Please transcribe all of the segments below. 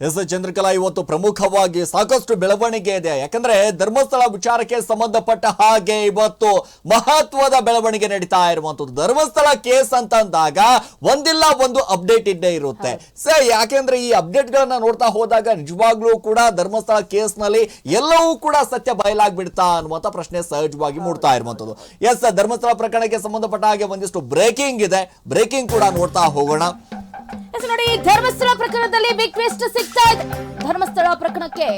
S Chandrakala ಇವತ್ತು ಪ್ರಮುಖವಾಗಿ ಸಾಕಷ್ಟು ಬೆಳವಣಿಗೆ ಇದೆ. ಯಾಕಂದ್ರೆ ಧರ್ಮಸ್ಥಳ ವಿಚಾರಕ್ಕೆ ಸಂಬಂಧಪಟ್ಟ ಹಾಗೆ ಇವತ್ತು ಮಹತ್ವದ ಬೆಳವಣಿಗೆ ನಡೀತಾ ಇರುವಂತದ್ದು ಧರ್ಮಸ್ಥಳ ಕೇಸ್ ಅಂತ ಅಂದಾಗ ಒಂದಿಲ್ಲ ಒಂದು ಅಪ್ಡೇಟ್ ಇದ್ದೇ ಇರುತ್ತೆ. ಸರ್ ಯಾಕೆಂದ್ರೆ ಈ ಅಪ್ಡೇಟ್ ಗಳನ್ನ ನೋಡ್ತಾ ಹೋದಾಗ ನಿಜವಾಗ್ಲೂ ಕೂಡ ಧರ್ಮಸ್ಥಳ ಕೇಸ್ನಲ್ಲಿ ಎಲ್ಲವೂ ಕೂಡ ಸತ್ಯ ಬಯಲಾಗ್ಬಿಡ್ತಾ ಅನ್ನುವಂತ ಪ್ರಶ್ನೆ ಸಹಜವಾಗಿ ಮೂಡ್ತಾ ಇರುವಂತದ್ದು ಎಸ್ ಧರ್ಮಸ್ಥಳ ಪ್ರಕರಣಕ್ಕೆ ಸಂಬಂಧಪಟ್ಟ ಹಾಗೆ ಒಂದಿಷ್ಟು ಬ್ರೇಕಿಂಗ್ ಇದೆ. ಬ್ರೇಕಿಂಗ್ ಕೂಡ ನೋಡ್ತಾ ಹೋಗೋಣ. ನೋಡಿ, ಧರ್ಮಸ್ಥಳ ಪ್ರಕರಣದಲ್ಲಿ ಬಿಗ್ ಟ್ವಿಸ್ಟ್ ಸಿಗ್ತಾ ಇದೆ. ಧರ್ಮಸ್ಥಳ ಪ್ರಕರಣಕ್ಕೆ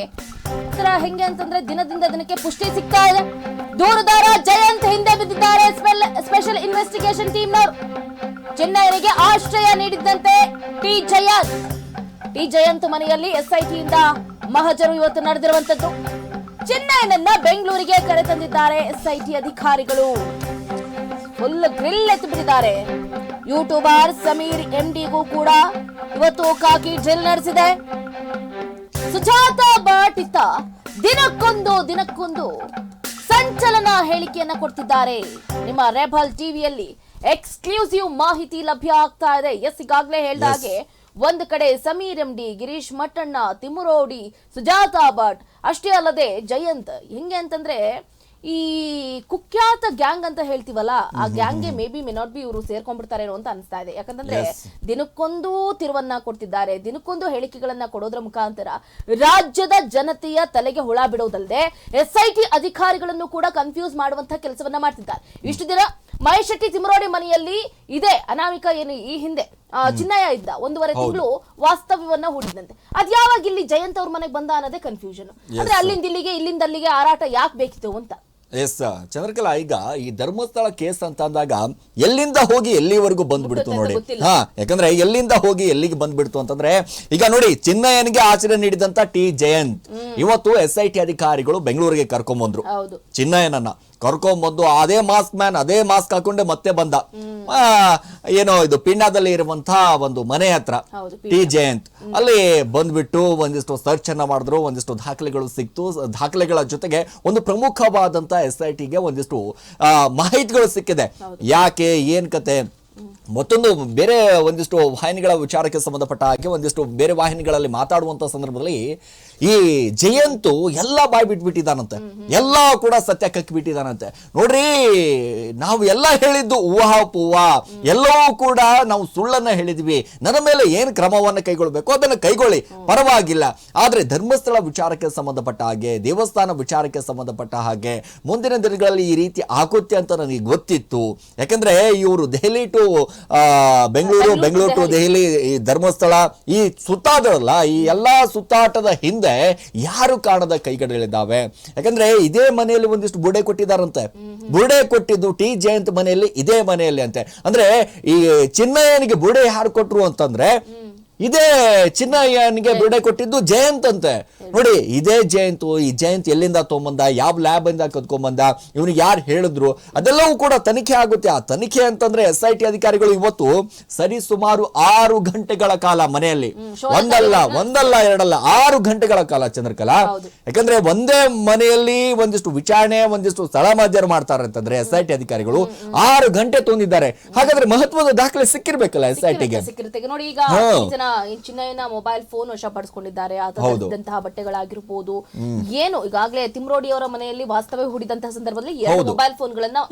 ಹೆಂಗೆ ಅಂತಂದ್ರೆ ದಿನದಿಂದ ದಿನಕ್ಕೆ ಪುಷ್ಟಿ ಸಿಗ್ತಾ ಇದೆ. ದೂರುದಾರ ಜಯಂತ್ ಹಿಂದೆ ಬಿದ್ದಿದ್ದಾರೆ ಸ್ಪೆಷಲ್ ಇನ್ವೆಸ್ಟಿಗೇಷನ್ ಟೀಮ್ನವರು ಚೆನ್ನೈನಿಗೆ ಆಶ್ರಯ ನೀಡಿದ್ದಂತೆ ಟಿ ಜಯಂತ್. ಟಿ ಜಯಂತ್ ಮನೆಯಲ್ಲಿ ಎಸ್ಐಟಿಯಿಂದ ಮಹಜರು ಇವತ್ತು ನಡೆದಿರುವಂತದ್ದು ಚೆನ್ನೈನನ್ನ ಬೆಂಗಳೂರಿಗೆ ಕರೆತಂದಿದ್ದಾರೆ ಎಸ್ಐಟಿ ಅಧಿಕಾರಿಗಳು. ಫುಲ್ ಗ್ರಿಲ್ ಎತ್ತು ಬಿಟ್ಟಿದ್ದಾರೆ ಯೂಟ್ಯೂಬರ್ ಸಮೀರ್ ಎಂಡಿಗೂ ಕೂಡ ಇವತ್ತು ಕಾಕಿ ಡ್ರಿಲ್ ನಡೆಸಿದೆ. ಸುಜಾತ ಬಾಟಿತ ದಿನಕ್ಕೊಂದು ದಿನಕ್ಕೊಂದು ಸಂಚಲನ ಹೇಳಿಕೆಯನ್ನ ಕೊಡ್ತಿದ್ದಾರೆ. ನಿಮ್ಮ ರೆಬಲ್ ಟಿವಿಯಲ್ಲಿ ಎಕ್ಸ್ಕ್ಲೂಸಿವ್ ಮಾಹಿತಿ ಲಭ್ಯ ಆಗ್ತಾ ಇದೆ. ಎಸ್ ಈಗಾಗಲೇ ಹೇಳಿದ ಹಾಗೆ ಒಂದು ಕಡೆ ಸಮೀರ್ ಎಂಡಿ ಗಿರೀಶ್ ಮಟ್ಟಣ್ಣ ತಿಮುರೋಡಿ ಸುಜಾತಾ ಭಟ್ ಅಷ್ಟೇ ಅಲ್ಲದೆ ಜಯಂತ್. ಹೆಂಗೆ ಅಂತಂದ್ರೆ ಈ ಕುಖ್ಯಾತ ಗ್ಯಾಂಗ್ ಅಂತ ಹೇಳ್ತೀವಲ್ಲ ಆ ಗ್ಯಾಂಗ್ಗೆ may be may not be ಇವರು ಸೇರ್ಕೊಂಡ್ಬಿಡ್ತಾರೆ ಅಂತ ಅನಿಸ್ತಾ ಇದೆ. ಯಾಕಂತಂದ್ರೆ. ದಿನಕ್ಕೊಂದು ತಿರುವನ್ನ ಕೊಡ್ತಿದ್ದಾರೆ ದಿನಕ್ಕೊಂದು ಹೇಳಿಕೆಗಳನ್ನ ಕೊಡೋದ್ರ ಮುಖಾಂತರ ರಾಜ್ಯದ ಜನತೆಯ ತಲೆಗೆ ಹುಳ ಬಿಡೋದಲ್ಲದೆ ಎಸ್ ಐ ಟಿ ಅಧಿಕಾರಿಗಳನ್ನು ಕೂಡ ಕನ್ಫ್ಯೂಸ್ ಮಾಡುವಂತ ಕೆಲಸವನ್ನ ಮಾಡ್ತಿದ್ದಾರೆ. ಇಷ್ಟು ದಿನ ಮಹೇಶ್ ಶೆಟ್ಟಿ ತಿಮರೋಡಿ ಮನೆಯಲ್ಲಿ ಇದೆ ಅನಾಮಿಕ ಏನು ಈ ಹಿಂದೆ ಆ, ಚಿನ್ನಯ್ಯ ಇದ್ದ ಒಂದೂವರೆ ತಿಂಗಳು ವಾಸ್ತವ್ಯವನ್ನ ಹೂಡಿದಂತೆ ಅದ್ ಯಾವಾಗ ಇಲ್ಲಿ ಜಯಂತ್ ಅವ್ರ ಮನೆಗೆ ಬಂದ ಅನ್ನೋದೇ ಕನ್ಫ್ಯೂಷನ್ ಅಂದ್ರೆ ಅಲ್ಲಿಂದ ಇಲ್ಲಿಗೆ ಇಲ್ಲಿಂದ ಅಲ್ಲಿಗೆ ಹಾರಾಟ ಯಾಕೆ ಬೇಕಿತ್ತು ಅಂತ. ಎಸ್ ಚಂದ್ರಕಲಾ ಈಗ ಈ ಧರ್ಮಸ್ಥಳ ಕೇಸ್ ಅಂತ ಅಂದಾಗ ಎಲ್ಲಿಂದ ಹೋಗಿ ಎಲ್ಲಿವರೆಗೂ ಬಂದ್ಬಿಡ್ತು ನೋಡಿ. ಹಾ ಯಾಕಂದ್ರೆ ಎಲ್ಲಿಂದ ಹೋಗಿ ಎಲ್ಲಿಗೆ ಬಂದ್ಬಿಡ್ತು ಅಂತಂದ್ರೆ ಈಗ ನೋಡಿ ಚಿನ್ನಯ್ಯನಿಗೆ ಆಚರಣೆ ನೀಡಿದಂತ ಟಿ. ಜಯಂತ್. ಇವತ್ತು ಎಸ್ ಐ ಟಿ ಅಧಿಕಾರಿಗಳು ಬೆಂಗಳೂರಿಗೆ ಕರ್ಕೊಂಡ್ ಬಂದ್ರು ಚಿನ್ನಯ್ಯನನ್ನ ಕರ್ಕೊಂಬಂದು ಅದೇ ಮಾಸ್ಕ್ ಮ್ಯಾನ್ ಅದೇ ಮಾಸ್ಕ್ ಹಾಕೊಂಡೆ ಮತ್ತೆ ಬಂದ. ಆ, ಏನೋ ಇದು ಪಿಂಡದಲ್ಲಿ ಇರುವಂತಹ ಒಂದು ಮನೆ ಹತ್ರ ಟಿ ಜಯಂತ್. ಅಲ್ಲಿ ಬಂದ್ಬಿಟ್ಟು ಒಂದಿಷ್ಟು ಸರ್ಚ್ ಅನ್ನ ಮಾಡಿದ್ರು ಒಂದಿಷ್ಟು ದಾಖಲೆಗಳು ಸಿಕ್ತು. ದಾಖಲೆಗಳ ಜೊತೆಗೆ ಒಂದು ಪ್ರಮುಖವಾದಂತ ಎಸ್ ಐ ಟಿಗೆ ಒಂದಿಷ್ಟು ಮಾಹಿತಿಗಳು ಸಿಕ್ಕಿದೆ. ಯಾಕೆ ಏನ್ ಕತೆ? ಮತ್ತೊಂದು ಬೇರೆ ಒಂದಿಷ್ಟು ವಾಹಿನಿಗಳ ವಿಚಾರಕ್ಕೆ ಸಂಬಂಧಪಟ್ಟ ಹಾಗೆ ಒಂದಿಷ್ಟು ಬೇರೆ ವಾಹಿನಿಗಳಲ್ಲಿ ಮಾತಾಡುವಂತ ಸಂದರ್ಭದಲ್ಲಿ ಈ ಜಯಂತು ಎಲ್ಲ ಬಾಯ್ ಬಿಟ್ಬಿಟ್ಟಿದಾನಂತೆ. ಎಲ್ಲ ಕೂಡ ಸತ್ಯ ಕಕ್ಕಿಬಿಟ್ಟಿದಾನಂತೆ ನೋಡ್ರಿ ನಾವು ಎಲ್ಲ ಹೇಳಿದ್ದು ಊಹಾ ಪೂವ. ಎಲ್ಲವೂ ಕೂಡ ನಾವು ಸುಳ್ಳನ್ನ ಹೇಳಿದ್ವಿ. ನನ್ನ ಮೇಲೆ ಏನ್ ಕ್ರಮವನ್ನ ಕೈಗೊಳ್ಬೇಕು ಅದನ್ನ ಕೈಗೊಳ್ಳಿ. ಪರವಾಗಿಲ್ಲ. ಆದ್ರೆ ಧರ್ಮಸ್ಥಳ ವಿಚಾರಕ್ಕೆ ಸಂಬಂಧಪಟ್ಟ ಹಾಗೆ ದೇವಸ್ಥಾನ ವಿಚಾರಕ್ಕೆ ಸಂಬಂಧಪಟ್ಟ ಹಾಗೆ ಮುಂದಿನ ದಿನಗಳಲ್ಲಿ ಈ ರೀತಿ ಆಗುತ್ತೆ ಅಂತ ನನಗೆ ಗೊತ್ತಿತ್ತು. ಯಾಕಂದ್ರೆ ಇವರು ದೆಹಲಿ ಟು ಬೆಂಗಳೂರು ಬೆಂಗಳೂರು ಟು ದೆಹಲಿ. ಈ ಧರ್ಮಸ್ಥಳ ಈ ಸುತ್ತಾದರಲ್ಲ ಈ ಎಲ್ಲಾ ಸುತ್ತಾಟದ ಹಿಂದೆ ಯಾರು ಕಾಣದ ಕೈಗಡೆಗಳಿದ್ದಾವೆ ಯಾಕಂದ್ರೆ ಇದೇ ಮನೆಯಲ್ಲಿ ಒಂದಿಷ್ಟು ಬುಡೆ ಕೊಟ್ಟಿದ್ದಾರಂತೆ. ಬುಡೆ ಕೊಟ್ಟಿದ್ದು ಟಿ ಜಯಂತ್ ಮನೆಯಲ್ಲಿ, ಇದೇ ಮನೆಯಲ್ಲಿ ಅಂತೆ. ಅಂದ್ರೆ ಈ ಚಿನ್ನಯ್ಯನಿಗೆ ಬುಡೆ ಯಾರು ಕೊಟ್ರು ಅಂತಂದ್ರೆ ಇದೇ ಚಿನ್ನಯ್ಯನಿಗೆ ಬಿಡೆ ಕೊಟ್ಟಿದ್ದು ಜಯಂತ್ ಅಂತೆ ನೋಡಿ ಇದೇ ಜಯಂತ್ ಈ ಜಯಂತ್ ಎಲ್ಲಿಂದ ತೊಗೊಂಬಂದ ಯಾವ ಲ್ಯಾಬ್ ಇಂದ ಕದ್ಕೊಂಬಂದ ಇವನಿಗೆ ಯಾರು ಹೇಳಿದ್ರು ಅದೆಲ್ಲವೂ ಕೂಡ ತನಿಖೆ ಆಗುತ್ತೆ. ಆ ತನಿಖೆ ಅಂತಂದ್ರೆ ಎಸ್ ಐ ಟಿ ಅಧಿಕಾರಿಗಳು ಇವತ್ತು ಸರಿ ಸುಮಾರು ಆರು ಗಂಟೆಗಳ ಕಾಲ ಮನೆಯಲ್ಲಿ. ಒಂದಲ್ಲ ಒಂದಲ್ಲ ಎರಡಲ್ಲ ಆರು ಗಂಟೆಗಳ ಕಾಲ ಚಂದ್ರಕಲಾ. ಯಾಕಂದ್ರೆ ಒಂದೇ ಮನೆಯಲ್ಲಿ ಒಂದಿಷ್ಟು ವಿಚಾರಣೆ ಒಂದಿಷ್ಟು ಸ್ಥಳ ಮಾಧ್ಯಮ ಮಾಡ್ತಾರೆ ಅಂತಂದ್ರೆ ಎಸ್ ಐ ಟಿ ಅಧಿಕಾರಿಗಳು ಆರು ಗಂಟೆ ತೊಂದಿದ್ದಾರೆ. ಹಾಗಾದ್ರೆ ಮಹತ್ವದ ದಾಖಲೆ ಸಿಕ್ಕಿರ್ಬೇಕಲ್ಲ ಎಸ್ ಐ ಟಿಗೆ ಚಿನ್ನಯ್ಯನ ಮೊಬೈಲ್ ಫೋನ್ ವಶಪಡಿಸಿಕೊಂಡಿದ್ದಾರೆ. ಆತಂತಹ ಬಟ್ಟೆಗಳಾಗಿರ್ಬೋದು. ಏನು ಈಗಾಗಲೇ ತಿಮ್ರೋಡಿ ಅವರ ಮನೆಯಲ್ಲಿ ವಾಸ್ತವ್ಯ ಹೂಡಿದಂತಹ ಸಂದರ್ಭದಲ್ಲಿ ಎರಡು ಮೊಬೈಲ್ ಫೋನ್ ಗಳನ್ನ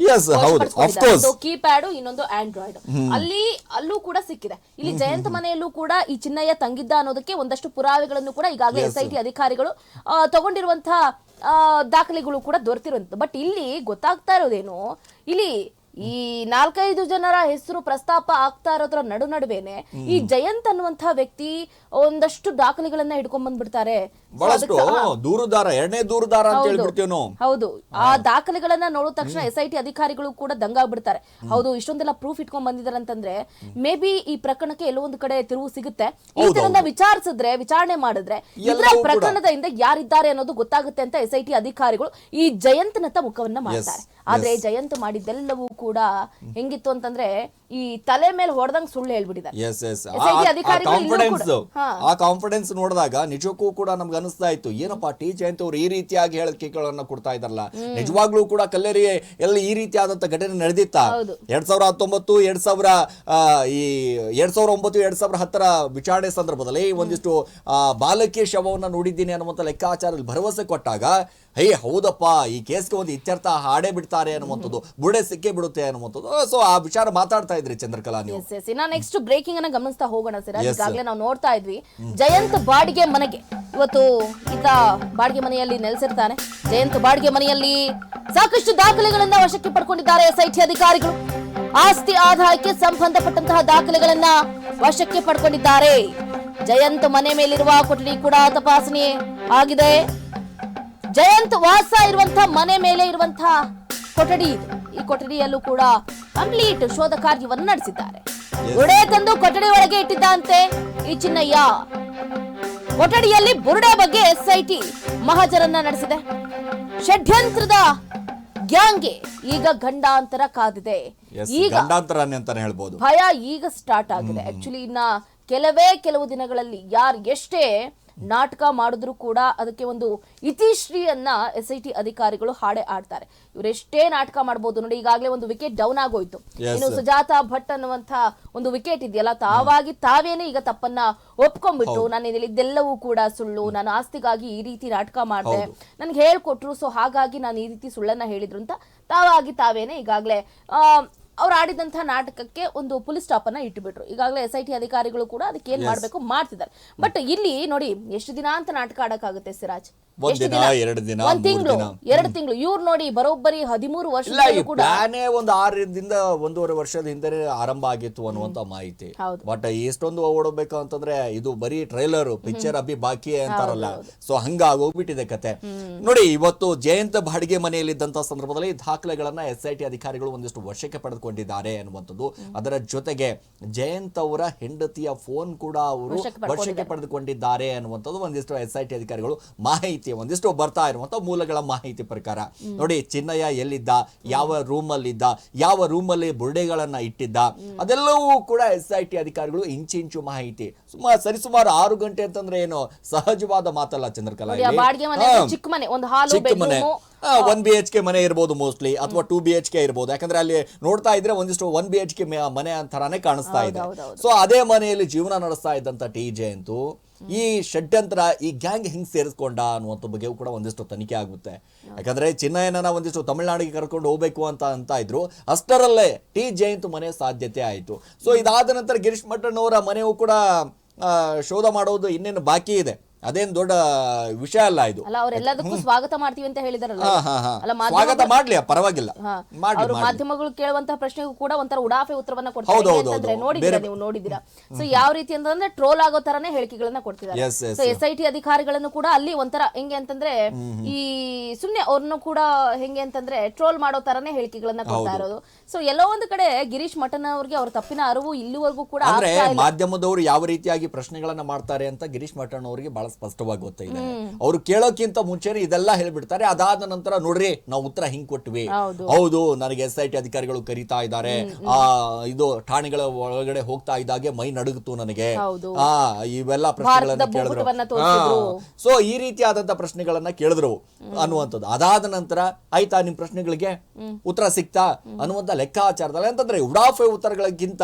ಕೀಪ್ಯಾಡ್ ಇನ್ನೊಂದು ಆಂಡ್ರಾಯ್ಡ್ ಅಲ್ಲಿ ಅಲ್ಲೂ ಕೂಡ ಸಿಕ್ಕಿದೆ. ಇಲ್ಲಿ ಜಯಂತ ಮನೆಯಲ್ಲೂ ಕೂಡ ಈ ಚಿನ್ನಯ್ಯ ತಂಗಿದ್ದ ಅನ್ನೋದಕ್ಕೆ ಒಂದಷ್ಟು ಪುರಾವೆಗಳನ್ನು ಕೂಡ ಈಗಾಗಲೇ ಎಸ್ ಐ ಟಿ ಅಧಿಕಾರಿಗಳು ತಗೊಂಡಿರುವಂತಹ ದಾಖಲೆಗಳು ಕೂಡ ದೊರೆತಿರುವಂತ ಬಟ್ ಇಲ್ಲಿ ಗೊತ್ತಾಗ್ತಾ ಇರೋದೇನು ಇಲ್ಲಿ ಈ ನಾಲ್ಕೈದು ಜನರ ಹೆಸರು ಪ್ರಸ್ತಾಪ ಆಗ್ತಾ ಇರೋದ್ರ ನಡು ನಡುವೆನೆ ಈ ಜಯಂತ್ ಅನ್ನುವಂತಹ ವ್ಯಕ್ತಿ ಒಂದಷ್ಟು ದಾಖಲೆಗಳನ್ನ ಹಿಡ್ಕೊಂಡ್ ಬಂದ್ಬಿಡ್ತಾರೆ. ಬಹಳಷ್ಟು ದೂರುದಾರ ಎರಡನೇ ದೂರುದಾರ ಅಂತ. ಹೇಳ್ಬಿಡ್ತೀವಿ ನಾವು. ಹೌದು. ಆ ದಾಖಲೆಗಳನ್ನ ನೋಡಿದ ತಕ್ಷಣ ಎಸ್ ಐ ಟಿ ಅಧಿಕಾರಿಗಳು ಕೂಡ ದಂಗಾಗ್ಬಿಡ್ತಾರೆ. ಹೌದು ಇಷ್ಟೊಂದೆಲ್ಲ ಪ್ರೂಫ್ ಇಟ್ಕೊಂಡ್ ಬಂದಿದ್ದಾರೆ ಅಂತಂದ್ರೆ ಮೇ ಬಿ ಈ ಪ್ರಕರಣಕ್ಕೆ ಎಲ್ಲೋ ಒಂದು ಕಡೆ ತಿರುವು ಸಿಗುತ್ತೆ. ಈ ಹೌದು, ವಿಚಾರಿಸಿದ್ರೆ ವಿಚಾರಣೆ ಮಾಡಿದ್ರೆ ಇದರ ಪ್ರಕರಣದ ಹಿಂದೆ ಯಾರಿದ್ದಾರೆ ಅನ್ನೋದು ಗೊತ್ತಾಗುತ್ತೆ ಅಂತ ಎಸ್ ಐ ಟಿ ಅಧಿಕಾರಿಗಳು ಈ ಜಯಂತ್ನತ್ತ ಮುಖವನ್ನ ಮಾಡ್ತಾರೆ. ಆದ್ರೆ ಜಯಂತ್ ಮಾಡಿದ್ದೆಲ್ಲವೂ ಕೂಡ ಹೆಂಗಿತ್ತು ಅಂತಂದ್ರೆ ಈ ತಲೆ ಮೇಲೆ ಹೊಡೆದಂಗ್ ಸುಳ್ಳು ಹೇಳ್ಬಿಟ್ಟಿದ್ದಾರೆ. ಎಸ್ ಎಸ್ SIT ಕಾನ್ಫಿಡೆನ್ಸ್ ಆ ಕಾನ್ಫಿಡೆನ್ಸ್ ನೋಡಿದಾಗ ನಿಜಕ್ಕೂ ಕೂಡ ನಮ್ಗೆ ಅನಿಸ್ತಾ ಇತ್ತು ಏನಪ್ಪಾ ಟಿ ಜಯಂತಿ ಅವರು ಈ ರೀತಿಯಾಗಿ ಹೇಳಿಕೆಗಳನ್ನ ಕೊಡ್ತಾ ಇದಾರಲ್ಲ ನಿಜವಾಗ್ಲೂ ಕೂಡ ಕಲ್ಲೇರಿ ಎಲ್ಲಿ ಈ ರೀತಿಯಾದಂತ ಘಟನೆ ನಡೆದಿತ್ತ. ಎರಡ್ ಸಾವಿರ ಹತ್ತೊಂಬತ್ತು ಎರಡ್ ಸಾವಿರ ಈ ಎರಡ್ ಸಾವಿರ ಒಂಬತ್ತು ಎರಡ್ ಸಾವಿರ ಹತ್ತರ ವಿಚಾರಣೆ ಸಂದರ್ಭದಲ್ಲಿ ಒಂದಿಷ್ಟು ಬಾಲಕಿಯ ಶವವನ್ನ ನೋಡಿದ್ದೀನಿ ಅನ್ನುವಂತ ಲೆಕ್ಕಾಚಾರದಲ್ಲಿ ಭರವಸೆ ಕೊಟ್ಟಾಗ ಹೇ ಹೌದಪ್ಪ ಈ ಕೇಸ್ಗೆ ಒಂದು ಇತ್ಯರ್ಥ ಹಾಡೇ ಬಿಡ್ತಾರೆ ಅನ್ನುವಂಥದ್ದು ಬುಡೆ ಸಿಕ್ಕೇ ಬಿಡುತ್ತೆ ಅನ್ನುವಂಥದ್ದು. ಸೊ ಆ ವಿಚಾರ ಮಾತಾಡ್ತಾ ಇದ್ರಿ ಚಂದ್ರಕಲಾ ನೀವು. ಇನ್ನ ನೆಕ್ಸ್ಟ್ ಬ್ರೇಕಿಂಗ್ ಅನ್ನ ಗಮನಿಸ್ತಾ ಹೋಗೋಣ ಸರ್. ಈಗಾಗಲೇ ನಾವು ನೋಡ್ತಾ ಇದ್ವಿ. ಜಯಂತ್ ಬಾಡಿಗೆ ಮನೆಗೆ. ಇವತ್ತು ಈತ ಬಾಡಿಗೆ ಮನೆಯಲ್ಲಿ ನೆಲೆಸಿರ್ತಾನೆ. ಜಯಂತ್ ಬಾಡಿಗೆ ಮನೆಯಲ್ಲಿ ಸಾಕಷ್ಟು ದಾಖಲೆಗಳನ್ನ ವಶಕ್ಕೆ ಪಡ್ಕೊಂಡಿದ್ದಾರೆ ಎಸ್ಐಟಿ ಅಧಿಕಾರಿಗಳು. ಆಸ್ತಿ ಆದಾಯಕ್ಕೆ ಸಂಬಂಧಪಟ್ಟಂತಹ ದಾಖಲೆಗಳನ್ನ ವಶಕ್ಕೆ ಪಡ್ಕೊಂಡಿದ್ದಾರೆ. ಜಯಂತ್ ಮನೆ ಮೇಲಿರುವ ಕೊಠಡಿ ಕೂಡ ತಪಾಸಣೆ ಆಗಿದೆ. ಜಯಂತ್ ವಾಸ ಇರುವಂತಹ ಮನೆ ಮೇಲೆ ಇರುವಂತಹ ಕೊಠಡಿ ಇದು. ಈ ಕೊಠಡಿಯಲ್ಲೂ ಕೂಡ ಕಂಪ್ಲೀಟ್ ಶೋಧ ಕಾರ್ಯವನ್ನು ನಡೆಸಿದ್ದಾರೆ. ಬುರುಡೆ ತಂದು ಕೊಠಡಿ ಒಳಗೆ ಇಟ್ಟಿದ್ದಂತೆ ಈ ಚಿನ್ನಯ್ಯ ಕೊಠಡಿಯಲ್ಲಿ ಬುರುಡೆ ಬಗ್ಗೆ ಎಸ್ಐಟಿ ಮಹಾಜರನ್ನ ನಡೆಸಿದೆ. ಷಡ್ಯಂತ್ರದ ಗ್ಯಾಂಗ್ಗೆ ಈಗ ಗಂಡಾಂತರ ಕಾದಿದೆ. ಈಗ ಭಯ ಈಗ ಸ್ಟಾರ್ಟ್ ಆಗಿದೆ. ಆಕ್ಚುಲಿ ಇನ್ನ ಕೆಲವೇ ಕೆಲವು ದಿನಗಳಲ್ಲಿ ಯಾರು ಎಷ್ಟೇ ನಾಟಕ ಮಾಡಿದ್ರು ಕೂಡ ಅದಕ್ಕೆ ಒಂದು ಇತಿಶ್ರೀಯನ್ನ ಎಸ್ ಐ ಟಿ ಅಧಿಕಾರಿಗಳು ಹಾಡೆ ಆಡ್ತಾರೆ. ಇವರೆಷ್ಟೇ ನಾಟಕ ಮಾಡ್ಬೋದು ನೋಡಿ ಈಗಾಗಲೇ ಒಂದು ವಿಕೆಟ್ ಡೌನ್ ಆಗೋಯ್ತು. ಇನ್ನು ಸುಜಾತಾ ಸುಜಾತ ಭಟ್ ಅನ್ನುವಂತ ಒಂದು ವಿಕೆಟ್ ಇದೆಯಲ್ಲ ತಾವಾಗಿ ತಾವೇನೆ ಈಗ ತಪ್ಪನ್ನ ಒಪ್ಕೊಂಡ್ಬಿಟ್ಟು ನಾನು ಇದೆಲ್ಲವೂ ಕೂಡ ಸುಳ್ಳು ನಾನು ಆಸ್ತಿಗಾಗಿ ಈ ರೀತಿ ನಾಟಕ ಮಾಡಿದೆ. ನನ್ಗೆ ಹೇಳ್ಕೊಟ್ರು ಸೊ ಹಾಗಾಗಿ ನಾನು ಈ ರೀತಿ ಸುಳ್ಳನ್ನ ಹೇಳಿದ್ರು ಅಂತ ತಾವಾಗಿ ತಾವೇನೆ ಈಗಾಗಲೇ ಅವ್ರು ಆಡಿದಂತಹ ನಾಟಕಕ್ಕೆ ಒಂದು ಪೊಲೀಸ್ ಸ್ಟಾಪ್ ಅನ್ನ ಇಟ್ಟುಬಿಟ್ರು. ಈಗಾಗಲೇ ಎಸ್ ಐ ಟಿ ಅಧಿಕಾರಿಗಳು ಕೂಡ ಅದಕ್ಕೆ ಏನ್ ಮಾಡಬೇಕು ಮಾಡ್ತಿದ್ದಾರೆ. ಬಟ್ ಇಲ್ಲಿ ನೋಡಿ ಎಷ್ಟು ದಿನ ಅಂತ ನಾಟಕ ಆಡಕ್ಕಾಗುತ್ತೆ ಸಿರಾಜ್? ಎಷ್ಟು ದಿನ, ಎರಡು ದಿನ, ಒಂದ್ ತಿಂಗಳು. ಎರಡು ತಿಂಗಳು. ಇವ್ರು ನೋಡಿ ಬರೋಬ್ಬರಿ ಹದಿಮೂರು ವರ್ಷ ಕೂಡ ಪ್ಲಾನೇ ಒಂದು ಆರರಿಂದ ಒಂದೂವರೆ ವರ್ಷದ ಹಿಂದೆ ಆರಂಭ ಆಗಿತ್ತು ಅನ್ನುವಂತ ಮಾಹಿತಿ. ಬಟ್ ಎಷ್ಟೊಂದು ಓಡಬೇಕು ಅಂತಂದ್ರೆ ಇದು ಬರೀ ಟ್ರೈಲರ್ ಪಿಕ್ಚರ್ ಅಭಿ ಬಾಕಿ ಅಂತಾರಲ್ಲ. ಸೊ ಹಂಗ ಹೋಗ್ಬಿಟ್ಟಿದೆ ಕತೆ. ನೋಡಿ ಇವತ್ತು ಜಯಂತ ಬಾಡಿಗೆ ಮನೆಯಲ್ಲಿ ಇದ್ದಂತ ಸಂದರ್ಭದಲ್ಲಿ ದಾಖಲೆಗಳನ್ನ ಎಸ್ ಐ ಟಿ ಅಧಿಕಾರಿಗಳು ಒಂದಿಷ್ಟು ವಶಕ್ಕೆ ಪಡೆದುಕೊಂಡಿದ್ದಾರೆ ಅನ್ನುವಂಥದ್ದು. ಅದರ ಜೊತೆಗೆ ಜಯಂತ್ ಅವರ ಹೆಂಡತಿಯ ಫೋನ್ ಕೂಡ ಅವರು ವಶಕ್ಕೆ ಪಡೆದುಕೊಂಡಿದ್ದಾರೆ ಅನ್ನುವಂಥದ್ದು. ಒಂದಿಷ್ಟು ಎಸ್ ಐ ಟಿ ಅಧಿಕಾರಿಗಳು ಮಾಹಿತಿ ಒಂದಿಷ್ಟು ಬರ್ತಾ ಇರುವಂತಹ ಮೂಲಗಳ ಮಾಹಿತಿ ಪ್ರಕಾರ. ನೋಡಿ ಚಿನ್ನಯ್ಯ ಎಲ್ಲಿದ್ದ ಯಾವ ರೂಮ್ ಅಲ್ಲಿ ಇದ್ದ ಯಾವ ರೂಮ್ ಅಲ್ಲಿ ಬುರ್ಡೆಗಳನ್ನ ಇಟ್ಟಿದ್ದ ಅದೆಲ್ಲವೂ ಕೂಡ ಎಸ್ ಐ ಟಿ ಅಧಿಕಾರಿಗಳು ಇಂಚಿಂಚು ಮಾಹಿತಿ. ಸುಮಾರು ಸರಿಸುಮಾರು ಆರು ಗಂಟೆ ಅಂತಂದ್ರೆ ಏನು? ಸಹಜವಾದ ಮಾತಲ್ಲ ಚಂದ್ರಕಲಾ ಚಿಕ್ಕ ಮನೆ ಒನ್ ಬಿ ಎಚ್ ಕೆ ಮನೆ ಇರ್ಬೋದು ಮೋಸ್ಟ್ಲಿ ಅಥವಾ ಟೂ ಬಿ ಎಚ್ ಕೆ ಇರ್ಬೋದು. ಯಾಕಂದ್ರೆ ಅಲ್ಲಿ ನೋಡ್ತಾ ಇದ್ರೆ ಒಂದಿಷ್ಟು ಒನ್ ಬಿ ಎಚ್ ಕೆ ಮನೆ ಅಂತರಾನೇ ಕಾಣಿಸ್ತಾ ಇದೆ. ಸೊ ಅದೇ ಮನೆಯಲ್ಲಿ ಜೀವನ ನಡೆಸ್ತಾ ಇದ್ದಂತ ಟಿ ಅಂತೂ ಈ ಷಡ್ಯಂತ್ರ ಈ ಗ್ಯಾಂಗ್ ಹಿಂಗ್ ಸೇರಿಸ್ಕೊಂಡ ಅನ್ನುವಂಥ ಬಗ್ಗೆ ಕೂಡ ಒಂದಿಷ್ಟು ತನಿಖೆ ಆಗುತ್ತೆ. ಯಾಕಂದ್ರೆ ಚಿನ್ನಯ್ಯನ ಒಂದಿಷ್ಟು ತಮಿಳ್ನಾಡಿಗೆ ಕರ್ಕೊಂಡು ಹೋಗ್ಬೇಕು ಅಂತ ಅಂತ ಇದ್ರು. ಅಷ್ಟರಲ್ಲೇ ಟಿ ಜಯಂತ್ ಮನೆ ಸಾಧ್ಯತೆ ಆಯಿತು. ಸೊ ಇದಾದ ನಂತರ ಗಿರೀಶ್ ಮಠನ್ ಅವರ ಮನೆಯೂ ಕೂಡ ಶೋಧ ಮಾಡೋದು ಇನ್ನೇನು ಬಾಕಿ ಇದೆ. ಅದೇನ್ ದೊಡ್ಡ ವಿಷಯ ಅಲ್ಲ ಇದು. ಅಲ್ಲ ಅವ್ರೆಲ್ಲದಕ್ಕೂ ಸ್ವಾಗತ ಮಾಡ್ತೀವಿ ಅಂತ ಹೇಳಿದಾರಲ್ಲ ಹಾ, ಹಾ, ಹಾ. ಅಲ್ಲ ಸ್ವಾಗತ ಮಾಧ್ಯಮ ಮಾಡ್ಲಿ ಪರವಾಗಿಲ್ಲ. ಮಾಡ್ಲಿ ಅವರು ಮಾಡ್ಲಿ. ಮಾಧ್ಯಮಗಳು ಕೇಳುವಂತಹ ಪ್ರಶ್ನೆಗೂ ಕೂಡ ಒಂಥರ ಉಡಾಫೆ ಉತ್ತರವನ್ನ ಕೊಡ್ತಾರೆ. ಹೌದು, ಹೇಗೆ ಹೌದು, ಅಂತಂದ್ರೆ ಹೌದು. ನೋಡಿದ್ದೀರಾ ಬೇರೆ- ನೀವು ಸೊ ಯಾವ ರೀತಿ ಅಂತಂದ್ರೆ ಟ್ರೋಲ್ ಆಗೋ ತರನೇ ಹೇಳಿಕೆಗಳನ್ನ ಕೊಡ್ತಿದ್ದಾರೆ. Yes, yes, so S I T ಅಧಿಕಾರಿಗಳನ್ನು ಕೂಡ ಅಲ್ಲಿ ಒಂಥರ ಹೆಂಗೆ ಅಂತಂದ್ರೆ ಈ ಸುಮ್ನೆ ಅವ್ರನ್ನು ಕೂಡ ಹೆಂಗೆ ಅಂತಂದ್ರೆ ಟ್ರೋಲ್ ಮಾಡೋ ತರನೇ ಹೇಳಿಕೆಗಳನ್ನ ಕೊಡ್ತಾ ಇರೋದು. ಸೊ ಎಲ್ಲೋ ಒಂದು ಕಡೆ ಗಿರೀಶ್ ಮಠನ್ ಅವ್ರಿಗೆ ಅವ್ರ ತಪ್ಪಿನ ಅರಿವು ಇಲ್ಲಿವರೆಗೂ ಕೂಡ ಅಂದ್ರೆ ಆಗ್ತಾ ಇಲ್ಲ ಮಾಧ್ಯಮದವರು ಯಾವ ರೀತಿಯಾಗಿ ಪ್ರಶ್ನೆಗಳನ್ನ ಮಾಡ್ತಾರೆ ಅಂತ ಗಿರೀಶ್ ಮಠನ್ ಅವರಿಗೆ ಬಹಳ ಸ್ಪಷ್ಟವಾಗಿ ಗೊತ್ತಿದೆ ಅವ್ರು ಕೇಳೋಕ್ಕಿಂತ ಮುಂಚೆನೆ ಇದೆಲ್ಲ ಹೇಳ್ಬಿಡ್ತಾರೆ. ಅದಾದ ನಂತರ ನೋಡ್ರಿ ನಾವು ಉತ್ತರ ಹಿಂಗ್ ಕೊಟ್ವಿ. ಹೌದು. ನನಗೆ ಎಸ್ ಐ ಟಿ ಅಧಿಕಾರಿಗಳು ಕರೀತಾ ಇದ್ದಾರೆ. ಆ ಇದು ಠಾಣೆಗಳ ಒಳಗಡೆ ಹೋಗ್ತಾ ಇದ್ದಾಗೆ ಮೈ ನಡುಗಿತು ನನಗೆ. ಆ ಇವೆಲ್ಲ ಪ್ರಶ್ನೆಗಳನ್ನ ಕೇಳಿದ್ರು. ಸೊ ಈ ರೀತಿಯಾದಂತ ಪ್ರಶ್ನೆಗಳನ್ನ ಕೇಳಿದ್ರು ಅನ್ನುವಂಥದ್ದು. ಅದಾದ ನಂತರ ಆಯ್ತಾ ನಿಮ್ ಪ್ರಶ್ನೆಗಳಿಗೆ? ಉತ್ತರ ಸಿಕ್ತಾ ಅನ್ನುವಂತ ಲೆಕ್ಕಾಚಾರದಲ್ಲಿ ಅಂತಂದ್ರೆ ಉಡಾಫೆ ಉತ್ತರಗಳಿಗಿಂತ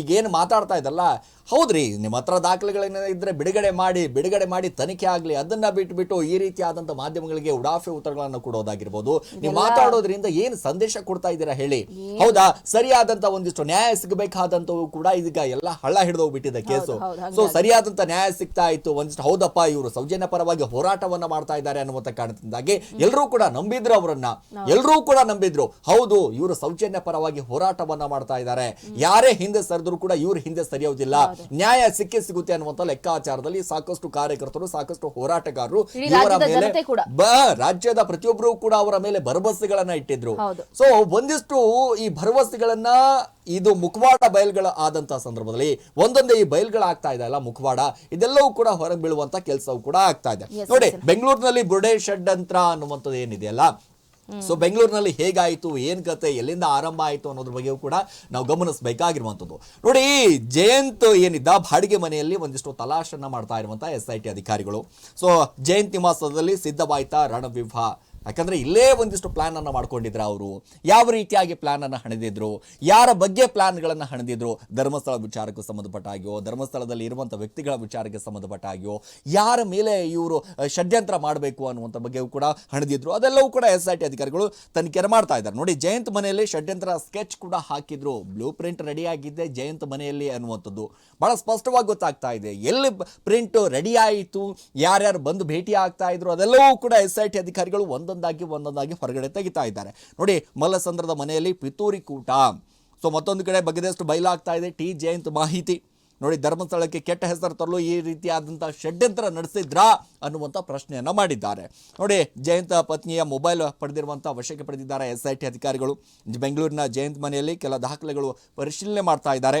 ಈಗೇನು ಮಾತಾಡ್ತಾ ಇದ್ದಲ್ಲ ಹೌದ್ರಿ ನಿಮ್ಮ ಹತ್ರ ದಾಖಲೆಗಳೇನ ಇದ್ರೆ ಬಿಡುಗಡೆ ಮಾಡಿ ಬಿಡುಗಡೆ ಮಾಡಿ ತನಿಖೆ ಆಗಲಿ ಅದನ್ನ ಬಿಟ್ಬಿಟ್ಟು ಈ ರೀತಿಯಾದಂತ ಮಾಧ್ಯಮಗಳಿಗೆ ಉಡಾಫೆ ಉತ್ತರಗಳನ್ನು ಕೊಡೋದಾಗಿರ್ಬೋದು. ನೀವು ಮಾತಾಡೋದ್ರಿಂದ ಏನು ಸಂದೇಶ ಕೊಡ್ತಾ ಇದ್ದೀರಾ ಹೇಳಿ. ಹೌದಾ? ಸರಿಯಾದಂತ ಒಂದಿಷ್ಟು ನ್ಯಾಯ ಸಿಗಬೇಕಾದಂತವು ಕೂಡ ಈಗ ಎಲ್ಲ ಹಳ್ಳ ಹಿಡಿದೋಗ್ಬಿಟ್ಟಿದೆ ಕೇಸು. ಸೊ ಸರಿಯಾದಂತ ನ್ಯಾಯ ಸಿಗ್ತಾ ಇತ್ತು ಒಂದಿಷ್ಟು ಹೌದಪ್ಪ ಇವರು ಸೌಜನ್ಯ ಪರವಾಗಿ ಹೋರಾಟವನ್ನ ಮಾಡ್ತಾ ಇದ್ದಾರೆ ಅನ್ನುವಂತ ಕಾರಣದಿಂದಾಗಿ ಎಲ್ಲರೂ ಕೂಡ ನಂಬಿದ್ರು ಅವರನ್ನ. ಎಲ್ಲರೂ ಕೂಡ ನಂಬಿದ್ರು. ಹೌದು ಇವರು ಸೌಜನ್ಯ ಪರವಾಗಿ ಹೋರಾಟವನ್ನ ಮಾಡ್ತಾ ಇದ್ದಾರೆ. ಯಾರೇ ಹಿಂದೆ ಸರಿದ್ರು ಕೂಡ ಇವ್ರು ಹಿಂದೆ ಸರಿಯೋದಿಲ್ಲ. ನ್ಯಾಯ ಸಿಕ್ಕೇ ಸಿಗುತ್ತೆ ಅನ್ನುವಂತ ಲೆಕ್ಕಾಚಾರದಲ್ಲಿ ಸಾಕಷ್ಟು ಕಾರ್ಯಕರ್ತರು ಸಾಕಷ್ಟು ಹೋರಾಟಗಾರರು ಇವರ ರಾಜ್ಯದ ಮೇಲೆ. ರಾಜ್ಯದ ಪ್ರತಿಯೊಬ್ಬರು ಕೂಡ ಅವರ ಮೇಲೆ ಭರವಸೆಗಳನ್ನ ಇಟ್ಟಿದ್ರು. ಸೊ ಒಂದಿಷ್ಟು ಈ ಭರವಸೆಗಳನ್ನ ಇದು ಮುಖವಾಡ ಬಯಲ್ಗಳ ಆದಂತಹ ಸಂದರ್ಭದಲ್ಲಿ ಒಂದೊಂದೇ ಈ ಬಯಲ್ಗಳಾಗ್ತಾ ಇದೆ ಅಲ್ಲ ಮುಖವಾಡ ಇದೆಲ್ಲವೂ ಕೂಡ ಹೊರಗೆ ಬೀಳುವಂತ ಕೆಲಸವೂ ಕೂಡ ಆಗ್ತಾ ಇದೆ ನೋಡಿ. ಬೆಂಗಳೂರಿನಲ್ಲಿ ಬುರ್ಡೆ ಷಡ್ಯಂತ್ರ ಅನ್ನುವಂಥದ್ದು ಏನಿದೆಯಲ್ಲ ಸೊ ಬೆಂಗಳೂರಿನಲ್ಲಿ ಹೇಗಾಯಿತು, ಏನ್ ಕತೆ, ಎಲ್ಲಿಂದ ಆರಂಭ ಆಯಿತು ಅನ್ನೋದ್ರ ಬಗ್ಗೆಯೂ ಕೂಡ ನಾವು ಗಮನಿಸಬೇಕಾಗಿರುವಂಥದ್ದು. ನೋಡಿ, ಜಯಂತ್ ಏನಿದ್ದ, ಬಾಡಿಗೆ ಮನೆಯಲ್ಲಿ ಒಂದಿಷ್ಟು ತಲಾಶನ್ನ ಮಾಡ್ತಾ ಇರುವಂತ ಎಸ್ ಐ ಟಿ ಅಧಿಕಾರಿಗಳು. ಸೊ ಜಯಂತ್ ನಿವಾಸದಲ್ಲಿ ಸಿದ್ಧವಾಯ್ತಾ ರಣವಿವಾಹ ಯಾಕಂದ್ರೆ ಇಲ್ಲೇ ಒಂದಿಷ್ಟು ಪ್ಲ್ಯಾನನ್ನು ಮಾಡ್ಕೊಂಡಿದ್ರು ಅವರು. ಯಾವ ರೀತಿಯಾಗಿ ಪ್ಲ್ಯಾನನ್ನು ಹಣೆದಿದ್ರು? ಯಾರ ಬಗ್ಗೆ ಪ್ಲ್ಯಾನ್ಗಳನ್ನು ಹಣಿದಿದ್ರು? ಧರ್ಮಸ್ಥಳ ವಿಚಾರಕ್ಕೂ ಸಂಬಂಧಪಟ್ಟ ಹಾಗೆಯೋ ಧರ್ಮಸ್ಥಳದಲ್ಲಿ ಇರುವಂಥ ವ್ಯಕ್ತಿಗಳ ವಿಚಾರಕ್ಕೆ ಸಂಬಂಧಪಟ್ಟ ಹಾಗೆಯೋ ಯಾರ ಮೇಲೆ ಇವರು ಷಡ್ಯಂತ್ರ ಮಾಡಬೇಕು ಅನ್ನುವಂಥ ಬಗ್ಗೆಯೂ ಕೂಡ ಹಣಿದಿದ್ರು. ಅದೆಲ್ಲವೂ ಕೂಡ ಎಸ್ ಐ ಟಿ ಅಧಿಕಾರಿಗಳು ತನಿಖೆ ಮಾಡ್ತಾ ಇದ್ದಾರೆ. ನೋಡಿ, ಜಯಂತ್ ಮನೆಯಲ್ಲಿ ಷಡ್ಯಂತ್ರ ಸ್ಕೆಚ್ ಕೂಡ ಹಾಕಿದ್ರು. ಬ್ಲೂ ಪ್ರಿಂಟ್ ರೆಡಿ ಆಗಿದ್ದೆ, ಜಯಂತ್ ಮನೆಯಲ್ಲಿ ಅನ್ನುವಂಥದ್ದು. ಬಹಳ ಸ್ಪಷ್ಟವಾಗಿ ಗೊತ್ತಾಗ್ತಾ ಇದೆ. ಎಲ್ಲಿ ಪ್ರಿಂಟ್ ರೆಡಿ ಆಯಿತು? ಯಾರ್ಯಾರು ಬಂದು ಭೇಟಿ ಆಗ್ತಾ ಇದ್ರು? ಅದೆಲ್ಲವೂ ಕೂಡ ಎಸ್ ಐ ಟಿ ಅಧಿಕಾರಿಗಳು ಒಂದೊಂದಾಗಿ ಒಂದೊಂದಾಗಿ ಹೊರಗಡೆ ತೆಗಿತಾ ಇದ್ದಾರೆ. ನೋಡಿ, ಮಲ್ಲಸಂದ್ರದ ಮನೆಯಲ್ಲಿ ಪಿತೂರಿ ಕೂಟ. ಸೊ ಮತ್ತೊಂದು ಕಡೆ ಬಗೆದಷ್ಟು ಬಯಲಾಗ್ತಾ ಇದೆ ಟಿ. ಜಯಂತ್ ಮಾಹಿತಿ. ನೋಡಿ, ಧರ್ಮಸ್ಥಳಕ್ಕೆ ಕೆಟ್ಟ ಹೆಸರು ತರಲು ಈ ರೀತಿಯಾದಂಥ ಷಡ್ಯಂತ್ರ ನಡೆಸಿದ್ರಾ ಅನ್ನುವಂಥ ಪ್ರಶ್ನೆಯನ್ನು ಮಾಡಿದ್ದಾರೆ. ನೋಡಿ, ಜಯಂತ ಪತ್ನಿಯ ಮೊಬೈಲ್ ಪಡೆದಿರುವಂಥ ವಶಕ್ಕೆ ಪಡೆದಿದ್ದಾರೆ ಎಸ್ ಐ ಟಿ ಅಧಿಕಾರಿಗಳು. ಬೆಂಗಳೂರಿನ ಜಯಂತ್ ಮನೆಯಲ್ಲಿ ಕೆಲ ದಾಖಲೆಗಳು ಪರಿಶೀಲನೆ ಮಾಡ್ತಾ ಇದ್ದಾರೆ.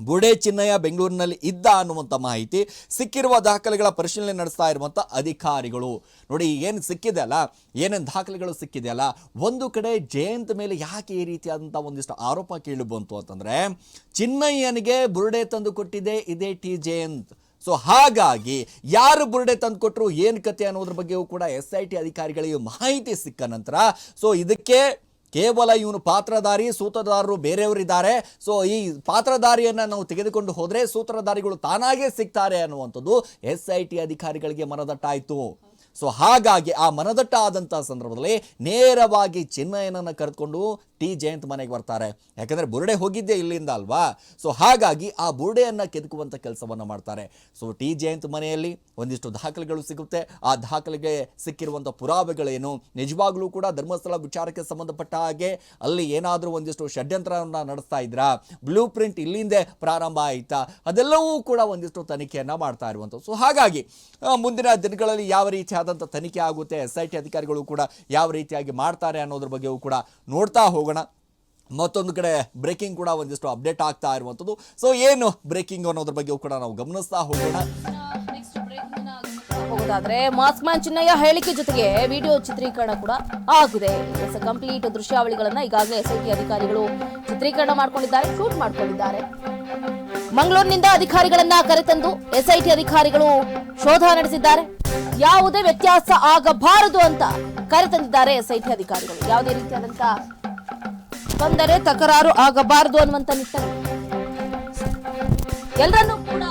ಬುಡೆ ಚಿನ್ನಯ್ಯ ಬೆಂಗಳೂರಿನಲ್ಲಿ ಇದ್ದ ಅನ್ನುವಂಥ ಮಾಹಿತಿ ಸಿಕ್ಕಿರುವ ದಾಖಲೆಗಳ ಪರಿಶೀಲನೆ ನಡೆಸ್ತಾ ಇರುವಂಥ ಅಧಿಕಾರಿಗಳು. ನೋಡಿ, ಏನು ಸಿಕ್ಕಿದೆ ಅಲ್ಲ? ಏನೇನು ದಾಖಲೆಗಳು ಸಿಕ್ಕಿದೆ ಅಲ್ಲ? ಒಂದು ಕಡೆ ಜಯಂತ್ ಮೇಲೆ ಯಾಕೆ ಈ ರೀತಿಯಾದಂಥ ಒಂದಿಷ್ಟು ಆರೋಪ ಕೇಳಿ ಬಂತು ಅಂತಂದ್ರೆ, ಚಿನ್ನಯ್ಯನಿಗೆ ಬುರುಡೆ ತಂದು ಕೊಟ್ಟಿದೆ ಇದೇ ಟಿ ಜಯಂತ್. ಸೊ, ಹಾಗಾಗಿ ಯಾರು ಬುರುಡೆ ತಂದು ಕೊಟ್ಟರು ಏನು ಕತೆ ಅನ್ನೋದ್ರ ಬಗ್ಗೆಯೂ ಕೂಡ ಎಸ್ ಐ ಟಿ ಅಧಿಕಾರಿಗಳಿಗೆ ಮಾಹಿತಿ ಸಿಕ್ಕ ನಂತರ, ಸೊ, ಇದಕ್ಕೆ ಕೇವಲ ಇವನು ಪಾತ್ರಧಾರಿ, ಸೂತ್ರಧಾರರು ಬೇರೆಯವರಿದ್ದಾರೆ. ಸೊ ಈ ಪಾತ್ರಧಾರಿಯನ್ನು ನಾವು ತೆಗೆದುಕೊಂಡು ಹೋದರೆ ಸೂತ್ರಧಾರಿಗಳು ತಾನಾಗೇ ಸಿಗ್ತಾರೆ ಅನ್ನುವಂಥದ್ದು ಎಸ್ ಐ ಟಿ ಅಧಿಕಾರಿಗಳಿಗೆ ಮನದಟ್ಟಾಯಿತು. ಸೊ ಹಾಗಾಗಿ ಆ ಮನದಟ್ಟ ಆದಂಥ ಸಂದರ್ಭದಲ್ಲಿ ನೇರವಾಗಿ ಚಿನ್ನಯ್ಯನನ್ನು ಕರೆದುಕೊಂಡು ಟಿ ಜಯಂತ್ ಮನೆಗೆ ಬರ್ತಾರೆ. ಯಾಕಂದರೆ ಬುರುಡೆ ಹೋಗಿದ್ದೆ ಇಲ್ಲಿಂದ ಅಲ್ವಾ? ಸೊ ಹಾಗಾಗಿ ಆ ಬುರುಡೆಯನ್ನು ಕೆದಕುವಂಥ ಕೆಲಸವನ್ನು ಮಾಡ್ತಾರೆ. ಸೊ ಟಿ ಜಯಂತ್ ಮನೆಯಲ್ಲಿ ಒಂದಿಷ್ಟು ದಾಖಲೆಗಳು ಸಿಗುತ್ತೆ. ಆ ದಾಖಲೆಗೆ ಸಿಕ್ಕಿರುವಂಥ ಪುರಾವೆಗಳೇನು? ನಿಜವಾಗ್ಲೂ ಕೂಡ ಧರ್ಮಸ್ಥಳ ವಿಚಾರಕ್ಕೆ ಸಂಬಂಧಪಟ್ಟ ಹಾಗೆ? ಅಲ್ಲಿ ಏನಾದರೂ ಒಂದಿಷ್ಟು ಷಡ್ಯಂತ್ರವನ್ನು ನಡೆಸ್ತಾ ಇದ್ರಾ? ಬ್ಲೂ ಪ್ರಿಂಟ್ ಇಲ್ಲಿಂದೇ ಪ್ರಾರಂಭ ಆಯಿತಾ? ಅದೆಲ್ಲವೂ ಕೂಡ ಒಂದಿಷ್ಟು ತನಿಖೆಯನ್ನು ಮಾಡ್ತಾ ಇರುವಂಥದ್ದು. ಸೊ ಹಾಗಾಗಿ ಮುಂದಿನ ದಿನಗಳಲ್ಲಿ ಯಾವ ರೀತಿಯಾದಂಥ ತನಿಖೆ ಆಗುತ್ತೆ? ಎಸ್ ಐ ಟಿ ಅಧಿಕಾರಿಗಳು ಕೂಡ ಯಾವ ರೀತಿಯಾಗಿ ಮಾಡ್ತಾರೆ ಅನ್ನೋದ್ರ ಬಗ್ಗೆಯೂ ಕೂಡ ನೋಡ್ತಾ ಹೋಗೋಣ. ಮತ್ತೊಂದು ಕಡೆ ಬ್ರೇಕಿಂಗ್ ಕೂಡ ಒಂದಿಷ್ಟು ಅಪ್ಡೇಟ್ ಆಗ್ತಾ ಇರುವಂಥದ್ದು. ಸೊ ಏನು ಬ್ರೇಕಿಂಗ್ ಅನ್ನೋದ್ರ ಬಗ್ಗೆ ಕೂಡ ನಾವು ಗಮನಿಸ್ತಾ ಹೋಗೋಣ. ಹೋಗೋದಾದ್ರೆ ಮಾಸ್ಕ್ ಮ್ಯಾನ್ ಚಿನ್ನಯ್ಯ ಹೇಳಿಕೆ ಜೊತೆಗೆ ವಿಡಿಯೋ ಚಿತ್ರೀಕರಣ ಕೂಡ ಆಗಿದೆ. ಕಂಪ್ಲೀಟ್ ದೃಶ್ಯಾವಳಿಗಳನ್ನ ಈಗಾಗಲೇ ಎಸ್ಐಟಿ ಅಧಿಕಾರಿಗಳು ಚಿತ್ರೀಕರಣ ಮಾಡ್ಕೊಂಡಿದ್ದಾರೆ, ಶೂಟ್ ಮಾಡ್ಕೊಂಡಿದ್ದಾರೆ. ಮಂಗಳೂರಿನಿಂದ ಅಧಿಕಾರಿಗಳನ್ನ ಕರೆತಂದು ಎಸ್ಐಟಿ ಅಧಿಕಾರಿಗಳು ಶೋಧ ನಡೆಸಿದ್ದಾರೆ. ಯಾವುದೇ ವ್ಯತ್ಯಾಸ ಆಗಬಾರದು ಅಂತ ಕರೆತಂದಿದ್ದಾರೆ ಎಸ್ಐಟಿ ಅಧಿಕಾರಿಗಳು. ಯಾವುದೇ ರೀತಿಯಾದಂತ ತೊಂದರೆ ತಕರಾರು ಆಗಬಾರದು ಅನ್ನುವಂತ ನಿಟ್ಟಿನಲ್ಲಿ ಎಲ್ಲರನ್ನೂ ಕೂಡ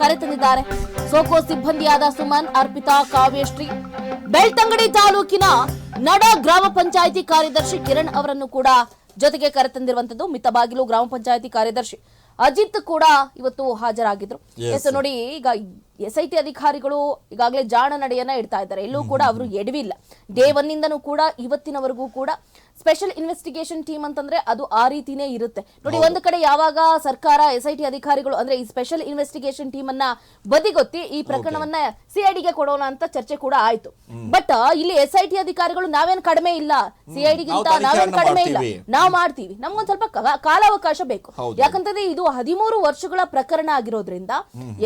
ಕರೆತಂದಿದ್ದಾರೆ. ಸೋಕೋ ಸಿಬ್ಬಂದಿಯಾದ ಸುಮನ್ ಅರ್ಪಿತಾ ಕಾವ್ಯಶ್ರೀ ಬೆಳ್ತಂಗಡಿ ತಾಲೂಕಿನ ನಡ ಗ್ರಾಮ ಪಂಚಾಯಿತಿ ಕಾರ್ಯದರ್ಶಿ ಕಿರಣ್ ಅವರನ್ನು ಕೂಡ ಜೊತೆಗೆ ಕರೆತಂದಿರುವಂತದ್ದು ಮಿತಬಾಗಿಲು ಗ್ರಾಮ ಪಂಚಾಯಿತಿ ಕಾರ್ಯದರ್ಶಿ ಅಜಿತ್ ಕೂಡ ಇವತ್ತು ಹಾಜರಾಗಿದ್ರು. ಎಸ್ ನೋಡಿ ಈಗ ಎಸ್ ಐ ಟಿ ಅಧಿಕಾರಿಗಳು ಈಗಾಗಲೇ ಜಾಣ ನಡೆಯನ್ನ ಇಡ್ತಾ ಇದ್ದಾರೆ. ಎಲ್ಲೂ ಕೂಡ ಅವರು ಎಡವಿಲ್ಲ. ಡೇ ಒನ್ನಿಂದನೂ ಕೂಡ ಇವತ್ತಿನವರೆಗೂ ಕೂಡ ಸ್ಪೆಷಲ್ ಇನ್ವೆಸ್ಟಿಗೇಷನ್ ಟೀಮ್ ಅಂತಂದ್ರೆ ಅದು ಆ ರೀತಿನೇ ಇರುತ್ತೆ. ನೋಡಿ ಒಂದು ಕಡೆ ಯಾವಾಗ ಸರ್ಕಾರ ಎಸ್ ಐ ಟಿ ಅಧಿಕಾರಿಗಳು ಅಂದ್ರೆ ಈ ಸ್ಪೆಷಲ್ ಇನ್ವೆಸ್ಟಿಗೇಷನ್ ಟೀಮ್ ಅನ್ನ ಬದಿಗೊತ್ತಿ ಈ ಪ್ರಕರಣವನ್ನ ಸಿಐಡಿಗೆ ಕೊಡೋಣ ಅಂತ ಚರ್ಚೆ ಕೂಡ ಆಯ್ತು. ಬಟ್ ಇಲ್ಲಿ ಎಸ್ ಐ ಟಿ ಅಧಿಕಾರಿಗಳು ನಾವೇನ್ ಕಡಿಮೆ ಇಲ್ಲ. ಸಿಐಡಿಗಿಂತ ನಾವು ನಾವೇನ್ ಕಡಿಮೆ ಇಲ್ಲ. ನಾವು ಮಾಡ್ತೀವಿ. ನಮ್ಗೊಂದ್ ಸ್ವಲ್ಪ ಕಾಲಾವಕಾಶ ಬೇಕು. ಯಾಕಂತಂದ್ರೆ ಇದು ಹದಿಮೂರು ವರ್ಷಗಳ ಪ್ರಕರಣ ಆಗಿರೋದ್ರಿಂದ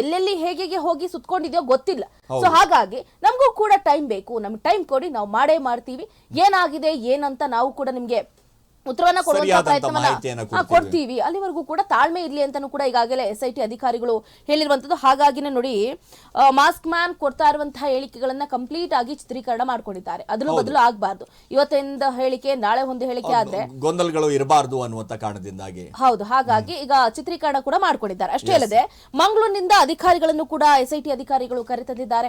ಎಲ್ಲೆಲ್ಲಿ ಹೇಗೆ ಹೇಗೆ ಹೋಗಿ ಸುತ್ಕೊಂಡಿದ್ಯೋ ಗೊತ್ತಿಲ್ಲ. ಸೊ ಹಾಗಾಗಿ ನಮಗೂ ಕೂಡ ಟೈಮ್ ಬೇಕು. ನಮ್ಗೆ ಟೈಮ್ ಕೊಡಿ. ನಾವು ಮಾಡೇ ಮಾಡ್ತೀವಿ. ಏನಾಗಿದೆ ಏನಂತ ನಾವು ಕೂಡ ನಿಮ್ಗೆ ಉತ್ತರವನ್ನ ಕೊಡುವಂತ ಪ್ರಯತ್ನವನ್ನ ಕೊಡ್ತೀವಿ. ಅಲ್ಲಿವರೆಗೂ ಕೂಡ ತಾಳ್ಮೆ ಇರಲಿ ಅಂತಾನು ಕೂಡ ಈಗಾಗಲೇ ಎಸ್ ಐ ಟಿ ಅಧಿಕಾರಿಗಳು ಹೇಳಿರುವಂತದ್ದು. ಹಾಗಾಗಿನೇ ನೋಡಿ ಮಾಸ್ಕ್ ಮ್ಯಾನ್ ಕೊಡ್ತಾ ಇರುವಂತಹ ಹೇಳಿಕೆಗಳನ್ನ ಕಂಪ್ಲೀಟ್ ಆಗಿ ಚಿತ್ರೀಕರಣ ಮಾಡ್ಕೊಂಡಿದ್ದಾರೆ. ಅದನ್ನು ಬದಲು ಆಗ್ಬಾರ್ದು. ಇವತ್ತಿಂದ ಹೇಳಿಕೆ ನಾಳೆ ಒಂದು ಹೇಳಿಕೆ ಆದ್ರೆ ಗೊಂದಲಗಳು ಇರಬಾರ್ದು ಅನ್ನುವಂತ ಕಾರಣದಿಂದಾಗಿ. ಹೌದು. ಹಾಗಾಗಿ ಈಗ ಚಿತ್ರೀಕರಣ ಕೂಡ ಮಾಡ್ಕೊಂಡಿದ್ದಾರೆ. ಅಷ್ಟೇ ಅಲ್ಲದೆ ಮಂಗಳೂರಿನಿಂದ ಅಧಿಕಾರಿಗಳನ್ನು ಕೂಡ ಎಸ್ ಐ ಟಿ ಅಧಿಕಾರಿಗಳು ಕರೆತಂದಿದ್ದಾರೆ.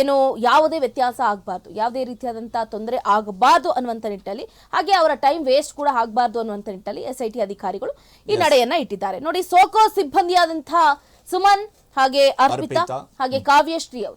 ಏನು ಯಾವುದೇ ವ್ಯತ್ಯಾಸ ಆಗಬಾರ್ದು. ಯಾವುದೇ ರೀತಿಯಾದಂತಹ ತೊಂದರೆ ಆಗಬಾರ್ದು ಅನ್ನುವಂತ ನಿಟ್ಟಲ್ಲಿ ಹಾಗೆ ಅವರ ಟೈಮ್ ವೇಸ್ಟ್ ಕೂಡ ಆಗಬಾರ್ದು ಅನ್ನುವಂತ ನಿಟ್ಟಲ್ಲಿ ಎಸ್ ಐ ಟಿ ಅಧಿಕಾರಿಗಳು ಈ ನಡೆಯನ್ನ ಇಟ್ಟಿದ್ದಾರೆ. ನೋಡಿ ಸೋಕೋ ಸಿಬ್ಬಂದಿಯಾದಂತಹ ಸುಮನ್ ಹಾಗೆ ಅರ್ಪಿತಾ ಅರ್ಪಿತಾ. ಹಾಗೆ ಕಾವ್ಯಶ್ರೀ ಅವರು.